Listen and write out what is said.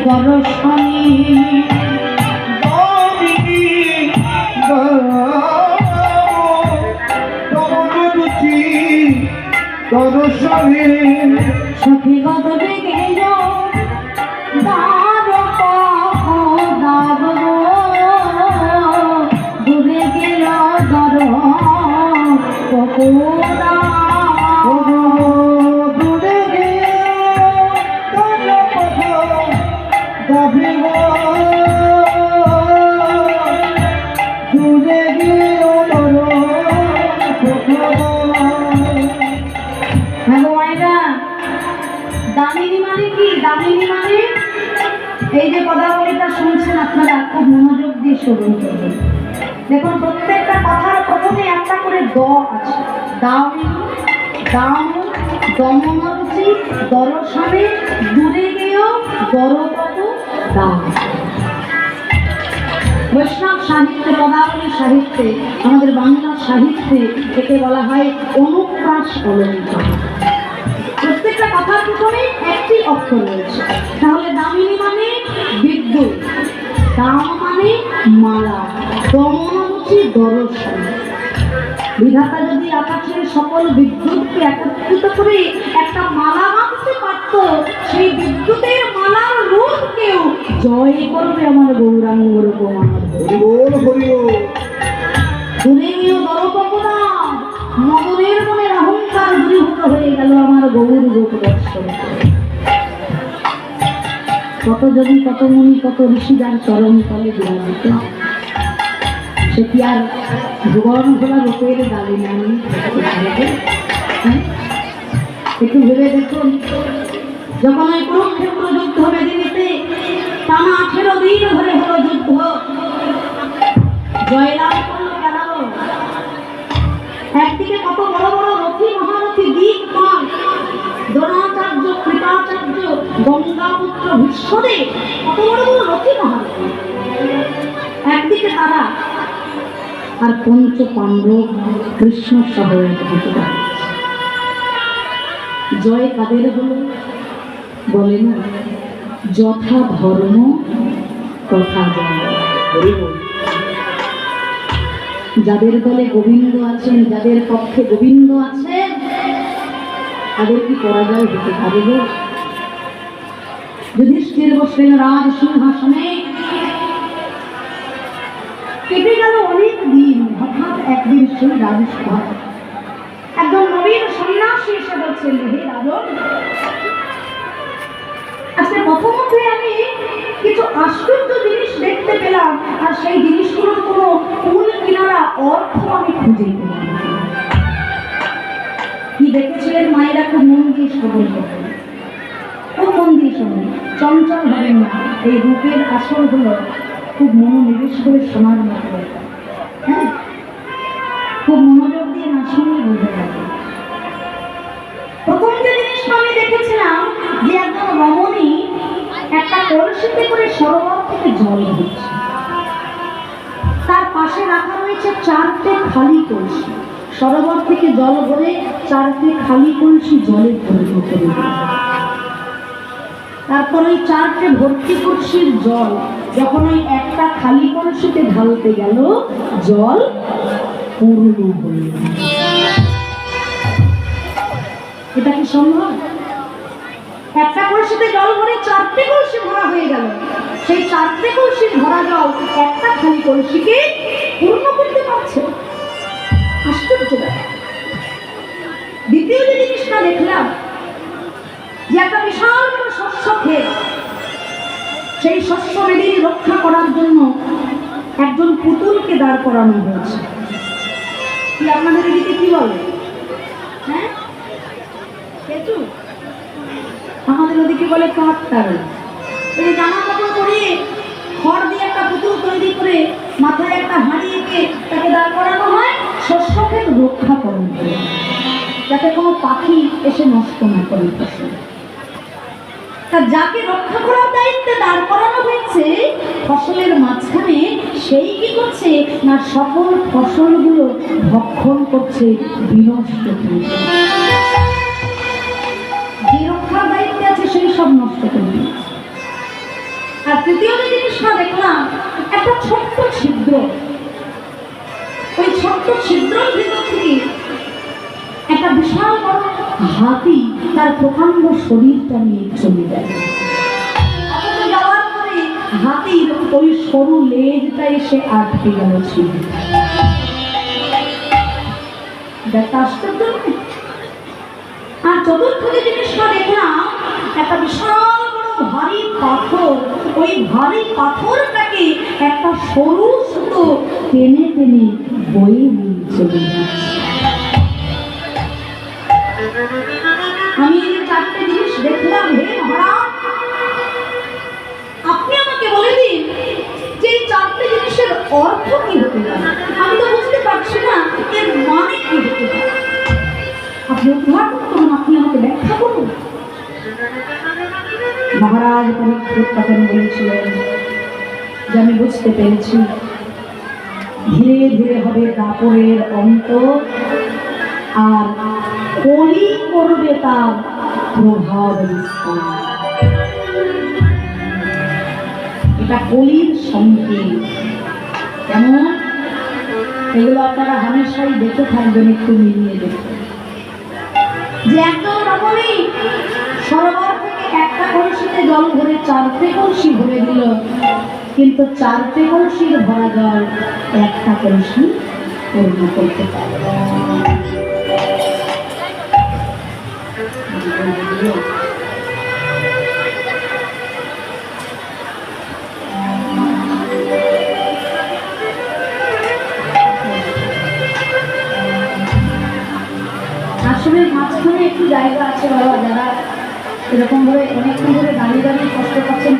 দর্শনী দর্শনে সখী গদবে গেল দামিনী মানে কি? দামিনী মানে এই যে পদাবলীটা শুনছেন দেখুন, প্রত্যেকটা কথার প্রথমে একটা করে দ আছে। দামিনী, দাম দমনরুচি দর্শনে দূরে গিয়েও দরপদ, দাম। বৈষ্ণব সাহিত্যে সাহিত্যে, আমাদের বাংলা সাহিত্যে একে বলা হয় অনুপ্রাস অলঙ্কার। প্রত্যেকটা কথার প্রথমে একটি অক্ষর রয়েছে। তাহলে দামিনী মানে বিদ্যুৎ, দাম মানে মালা দমনরুচি দর্শন। বিধাতা যদি আকাশের সকল বিদ্যুৎকে একত্রিত করে একটা মালা বাঁধতে পারত, সেই বিদ্যুতের মালার রূপ কেউ জয় করবে আমার গৌরাঙ্গ রূপমান হরিবোল হরিবোল দূরে গিয়েও দরপকনা মদনের মনের অহংকার দূরীভূত হয়ে গেল আমার গৌর রূপ দর্শন। কত যদি কত মুনি, কত ঋষিদার চরণ তলে বিরাজিত সে কি আর ভুবন ভোলা রূপের গালি নাই হ্যাঁ? একটু ভেবে দেখুন, যখন ওই কুরুক্ষেত্র যুদ্ধ মেদিনীতে টানা আঠেরো দিন ধরে হলো যুদ্ধ, জয়লাভ একদিকে কত বড় বড় রথী, মহারথী পান দ্রোণাচার্য, কৃপাচার্য, গঙ্গাপুত্র বিশ্বদেব কত বড় বড় রথী মহারথী। একদিকে তারা আর পঞ্চ পাণ্ডব কৃষ্ণ সহ জয় কাদের হলো? বলে না, যথা ধর্ম তথা জয় যাদের দলে গোবিন্দ আছেন, যাদের পক্ষে গোবিন্দ আছেন, তাদের কি পরাজয় হতে পারে যুধিষ্ঠির বসলেন রাজ সিংহাসনে কেটে গেল অনেক দিন, হঠাৎ একদিন সেই রাজসভা। একজন নবীন সন্ন্যাসী এসে বলছেন, হে রাজন, আজকে প্রথমতে আমি কিছু আশ্চর্য জিনিস দেখতে পেলাম, আর সেই জিনিসগুলোর কোনো কুল কিনারা অর্থ আমি খুঁজে পেলাম কি দেখেছিলেন মায়েরা? খুব মন দিয়ে খুব মন দিয়ে শোনেন চঞ্চল না। এই রূপের আসল হলো খুব মনোনিবেশ করে শোনার মতো হ্যাঁ? খুব মনোযোগ দিয়ে না শুনলে পারবে প্রথম যে জিনিসটা আমি দেখেছিলাম, যে কলসিতে করে সরোবর থেকে জল দিচ্ছে তার পাশে রাখা রয়েছে চারটে খালি কলসি। সরোবর থেকে জল ভরে চারটে খালি কলসি জলে পরিণত তারপর ওই চারটে ভর্তি কলসির জল যখন ওই একটা খালি কলসিতে ঢালতে গেল, জল পূর্ণ গেল। এটা কি সম্ভব? একটা কলসিতে জল ভরে চারটে কলসি ভরা হয়ে গেল। সেই চারটে কলসির ভরা জল একটা খালি কলসিকে পূর্ণ করতে পারছে আশ্চর্য। দ্বিতীয় যে জিনিসটা দেখলাম, যে একটা বিশাল বড় শস্য ক্ষেত, সেই শস্য মেদিনী রক্ষা করার জন্য একজন পুতুলকে দাঁড় করানো হয়েছে। কি আপনাদের এদিকে কি বলে? হ্যাঁ? আমাদের ওদিকে বলে কাঠতার এই জামা কাপড় পরিয়ে খড় দিয়ে একটা পুতুল তৈরি করে মাথায় একটা হাঁড়ি এঁকে তাকে দাঁড় করানো হয়, শস্যকে রক্ষা করণ করে যাতে কোনো পাখি এসে নষ্ট না করে তা যাকে রক্ষা করার দায়িত্বে দাঁড় করানো হয়েছে, ফসলের মাঝখানে সেই কি করছে না সকল ফসলগুলো ভক্ষণ করছে বিনষ্ট রক্ষার দায়িত্বে আছে, সেই সব নষ্ট করে দিচ্ছে। তৃতীয় যে জিনিসটা দেখলাম, একটা ছোট্ট ছিদ্র ওই ছোট্ট ছিদ্রের ভিতর থেকে একটা বিশাল বড় হাতি তার প্রকাণ্ড শরীরটা নিয়ে চলে যায় যাওয়ার হাতির ওই সরু লেজটা এসে আটকে গেল ছিল ব্যাপারটা আশ্চর্য? আর চতুর্থ যে জিনিসটা দেখলাম, একটা বিশাল বড় ভারী পাথর। ওই ভারী পাথরটাকে একটা সরু সুতো টেনে টেনে বয়ে নিয়ে চলে আমি এই চারটে জিনিস দেখলাম, হে মহারাজ, আপনি আমাকে বলে দিন যে চারটে জিনিসের অর্থ আপনি উদ্ঘাটন করুন আপনি আমাকে ব্যাখ্যা করুন। মহারাজ পরীক্ষিত তখন বলেছিলেন, যে আমি বুঝতে পেরেছি। ধীরে ধীরে হবে কাপড়ের অন্ত আর কলি করবে তার প্রভাব এটা কলির সংকেত। কেমন? এগুলো আপনারা হামেশাই দেখে থাকবেন, একটু মিলিয়ে দেখে যে একদম রকমই সরোবর থেকে একটা কলসিতে জল ভরে চারটে কলসি ভরে দিল। কিন্তু চারটে কলসির ভরা জল একটা কলসি পূর্ণ করতে পারবে জায়গা আছে বাবা যারা এরকমভাবে অনেকক্ষণ ধরে দাঁড়িয়ে দাঁড়িয়ে কষ্ট পাচ্ছেন।